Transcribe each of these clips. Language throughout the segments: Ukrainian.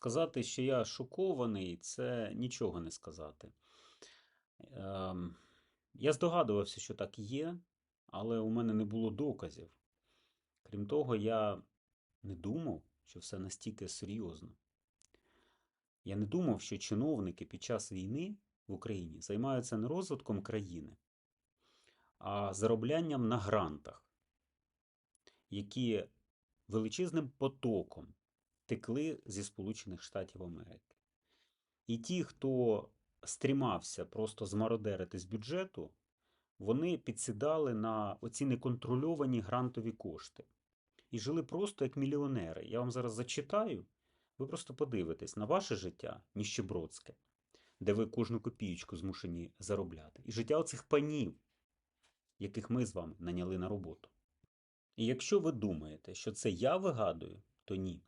Сказати, що я шокований, це нічого не сказати. Ем, я здогадувався, що так є, але у мене не було доказів. Крім того, я не думав, що все настільки серйозно. Я не думав, що чиновники під час війни в Україні займаються не розвитком країни, а зароблянням на грантах, які величезним потоком текли зі Сполучених Штатів Америки. І ті, хто стрімався просто змародерити з бюджету, вони підсідали на оці неконтрольовані грантові кошти і жили просто як мільйонери. Я вам зараз зачитаю, ви просто подивитесь на ваше життя ніщебродське, де ви кожну копієчку змушені заробляти, і життя оцих панів, яких ми з вами наняли на роботу. І якщо ви думаєте, що це я вигадую, то ні.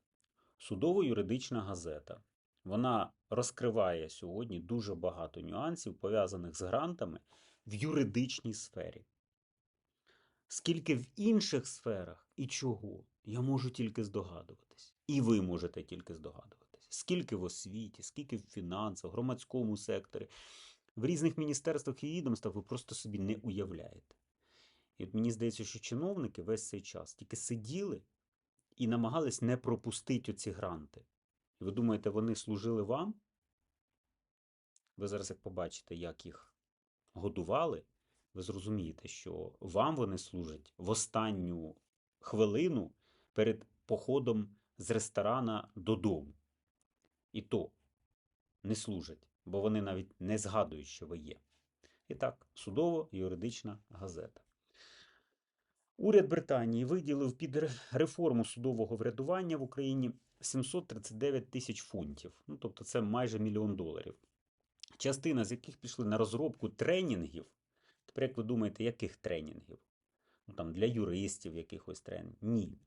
Судово-юридична газета. Вона розкриває сьогодні дуже багато нюансів, пов'язаних з грантами в юридичній сфері. Скільки в інших сферах і чого, я можу тільки здогадуватись. І ви можете тільки здогадуватись. Скільки в освіті, скільки в фінансах, громадському секторі, в різних міністерствах і відомствах ви просто собі не уявляєте. І от мені здається, що чиновники весь цей час тільки сиділи і намагались не пропустити оці гранти. І ви думаєте, вони служили вам? Ви зараз, як побачите, як їх годували, ви зрозумієте, що вам вони служать в останню хвилину перед походом з ресторана додому. І то не служать, бо вони навіть не згадують, що ви є. І так, судово-юридична газета. Уряд Британії виділив під реформу судового врядування в Україні 739 тисяч фунтів. Ну, тобто це майже мільйон доларів. Частина з яких пішли на розробку тренінгів. Тепер, як ви думаєте, яких тренінгів? Ну, там, для юристів якихось тренінг? Ні.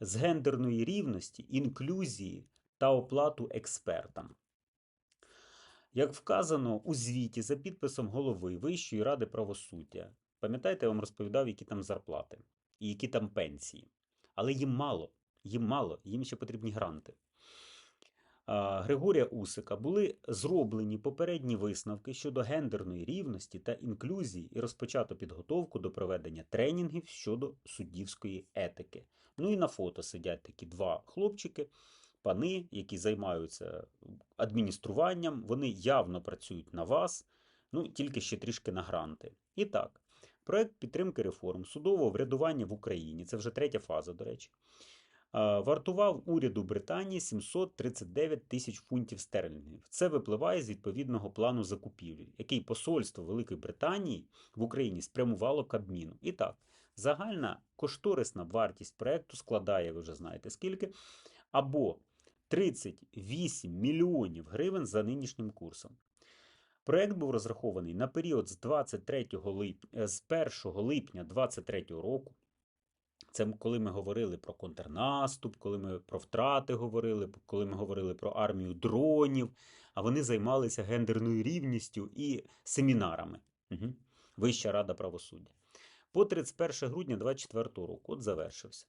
З гендерної рівності, інклюзії та оплату експертам. Як вказано у звіті за підписом голови Вищої ради правосуддя, пам'ятаєте, я вам розповідав, які там зарплати і які там пенсії. Але їм мало, їм мало, їм ще потрібні гранти. Григорія Усика були зроблені попередні висновки щодо гендерної рівності та інклюзії і розпочато підготовку до проведення тренінгів щодо суддівської етики. Ну і на фото сидять такі два хлопчики, пани, які займаються адмініструванням. Вони явно працюють на вас, ну тільки ще трішки на гранти. І так, проект підтримки реформ судового врядування в Україні, це вже третя фаза, до речі. Вартував уряду Британії 739 тисяч фунтів стерлінгів. Це випливає з відповідного плану закупівлі, який посольство Великої Британії в Україні спрямувало Кабміну. І так, загальна кошторисна вартість проекту складає, ви вже знаєте скільки, або 38 мільйонів гривень за нинішнім курсом. Проект був розрахований на період з 23 лип... е, з 1 липня 2023 року. Це коли ми говорили про контрнаступ, коли ми про втрати говорили, коли ми говорили про армію дронів, а вони займалися гендерною рівністю і семінарами. Угу. Вища рада правосуддя. По 31 грудня 2024 року от завершився.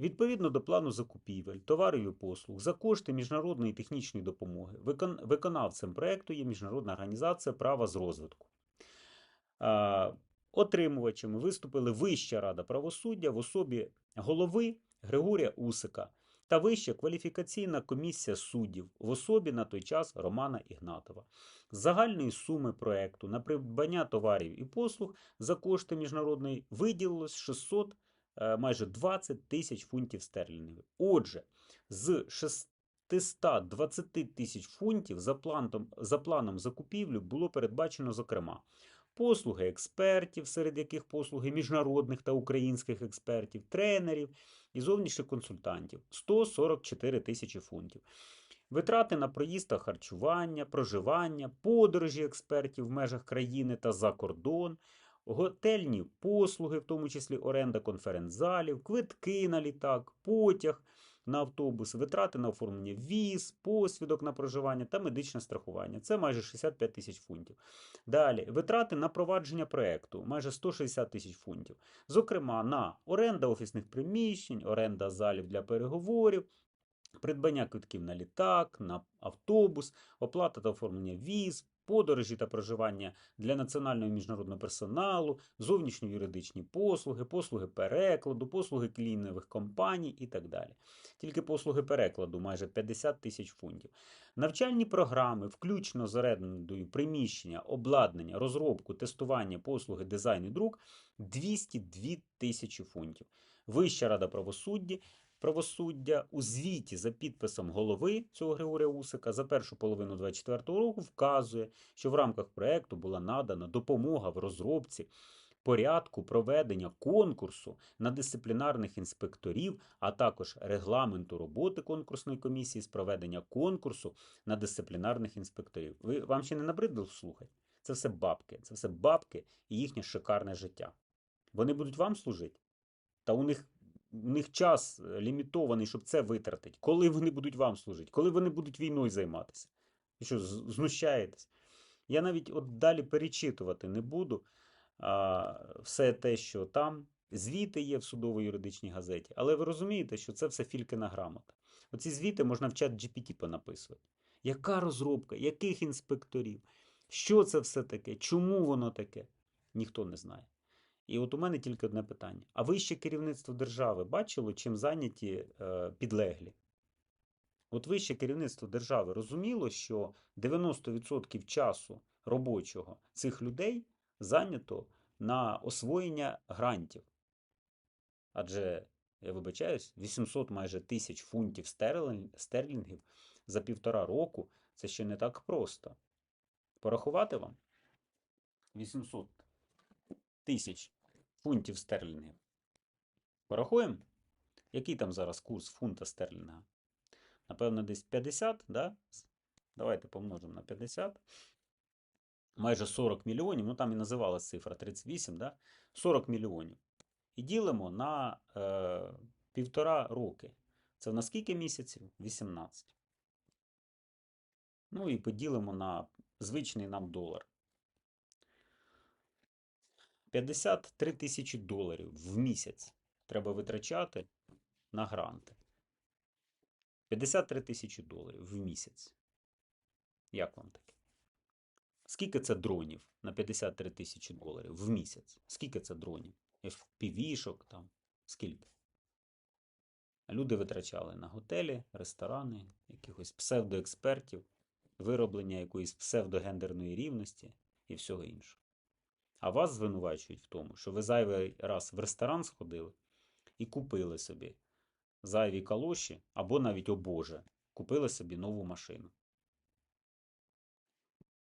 Відповідно до плану закупівель, товарів і послуг за кошти міжнародної технічної допомоги виконавцем проекту є Міжнародна організація права з розвитку. Отримувачами виступили Вища рада правосуддя в особі голови Григорія Усика та Вища кваліфікаційна комісія суддів в особі на той час Романа Ігнатова. Загальної суми проекту на придбання товарів і послуг за кошти міжнародної виділилось 600 е, майже 20 тисяч фунтів стерлінгів. Отже, з 620 тисяч фунтів за планом, за планом закупівлі було передбачено, зокрема, послуги експертів, серед яких послуги міжнародних та українських експертів, тренерів і зовнішніх консультантів 144 тисячі фунтів. Витрати на проїзд та харчування, проживання, подорожі експертів в межах країни та за кордон, готельні послуги, в тому числі оренда конференц-залів, квитки на літак, потяг на автобус, витрати на оформлення віз, посвідок на проживання та медичне страхування. Це майже 65 тисяч фунтів. Далі витрати на провадження проекту майже 160 тисяч фунтів. Зокрема, на оренда офісних приміщень, оренда залів для переговорів. придбання квитків на літак, на автобус, оплата та оформлення віз, подорожі та проживання для національного і міжнародного персоналу, зовнішньо-юридичні послуги, послуги перекладу, послуги клінінгових компаній і так далі. Тільки послуги перекладу майже 50 тисяч фунтів. Навчальні програми, включно з орендою приміщення, обладнання, розробку, тестування, послуги, дизайн і друк 202 тисячі фунтів. Вища рада правосуддя правосуддя у звіті за підписом голови цього Григорія Усика за першу половину 2024 року вказує, що в рамках проекту була надана допомога в розробці порядку проведення конкурсу на дисциплінарних інспекторів, а також регламенту роботи конкурсної комісії з проведення конкурсу на дисциплінарних інспекторів. Ви вам ще не набридло слухати? Це все бабки, це все бабки і їхнє шикарне життя. Вони будуть вам служити, та у них у них час е, лімітований, щоб це витратити. Коли вони будуть вам служити, коли вони будуть війною займатися? Ви що, знущаєтесь? Я навіть от далі перечитувати не буду а, все те, що там. Звіти є в судово-юридичній газеті, але ви розумієте, що це все фількина грамота. Оці звіти можна в чат GPT понаписувати. Яка розробка, яких інспекторів? Що це все таке? Чому воно таке? Ніхто не знає. І от у мене тільки одне питання: а вище керівництво держави бачило, чим зайняті е, підлеглі? От вище керівництво держави розуміло, що 90% часу робочого цих людей зайнято на освоєння грантів. Адже, я вибачаюсь, 800 майже тисяч фунтів стерлінгів за півтора року це ще не так просто. Порахувати вам? 800 тисяч фунтів стерлінгів. Порахуємо? Який там зараз курс фунта стерлінга? Напевно, десь 50, да? Давайте помножимо на 50. Майже 40 мільйонів, ну там і називалась цифра 38, да? 40 мільйонів. І ділимо на е, півтора роки. Це в нас скільки місяців? 18. Ну і поділимо на звичний нам долар. 53 тисячі доларів в місяць треба витрачати на гранти. 53 тисячі доларів в місяць. Як вам таке? Скільки це дронів на 53 тисячі доларів в місяць? Скільки це дронів? FPV-шок там? Скільки? Люди витрачали на готелі, ресторани, якихось псевдоекспертів, вироблення якоїсь псевдогендерної рівності і всього іншого. А вас звинувачують в тому, що ви зайвий раз в ресторан сходили і купили собі зайві калоші, або навіть, о Боже, купили собі нову машину.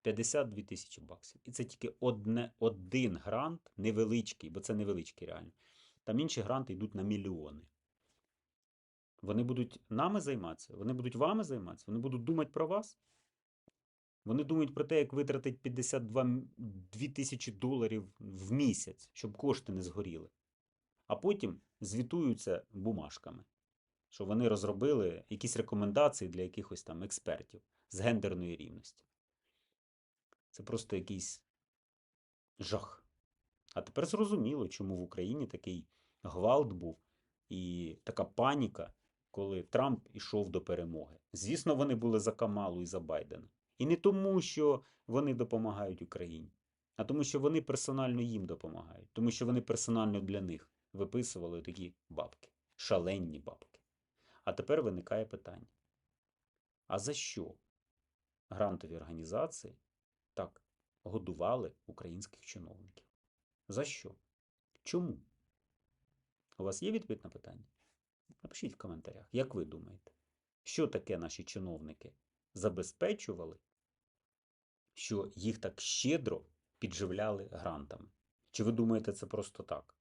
52 тисячі баксів. І це тільки одне, один грант, невеличкий, бо це невеличкий реально. Там інші гранти йдуть на мільйони. Вони будуть нами займатися, вони будуть вами займатися, вони будуть думати про вас. Вони думають про те, як витратити 52 тисячі доларів в місяць, щоб кошти не згоріли. А потім звітуються бумажками, що вони розробили якісь рекомендації для якихось там експертів з гендерної рівності. Це просто якийсь жах. А тепер зрозуміло, чому в Україні такий гвалт був і така паніка, коли Трамп ішов до перемоги. Звісно, вони були за Камалу і за Байдена. І не тому, що вони допомагають Україні, а тому, що вони персонально їм допомагають, тому що вони персонально для них виписували такі бабки, шаленні бабки. А тепер виникає питання: а за що грантові організації так годували українських чиновників? За що? Чому? У вас є відповідь на питання? Напишіть в коментарях, як ви думаєте, що таке наші чиновники забезпечували, що їх так щедро підживляли грантами? Чи ви думаєте, це просто так?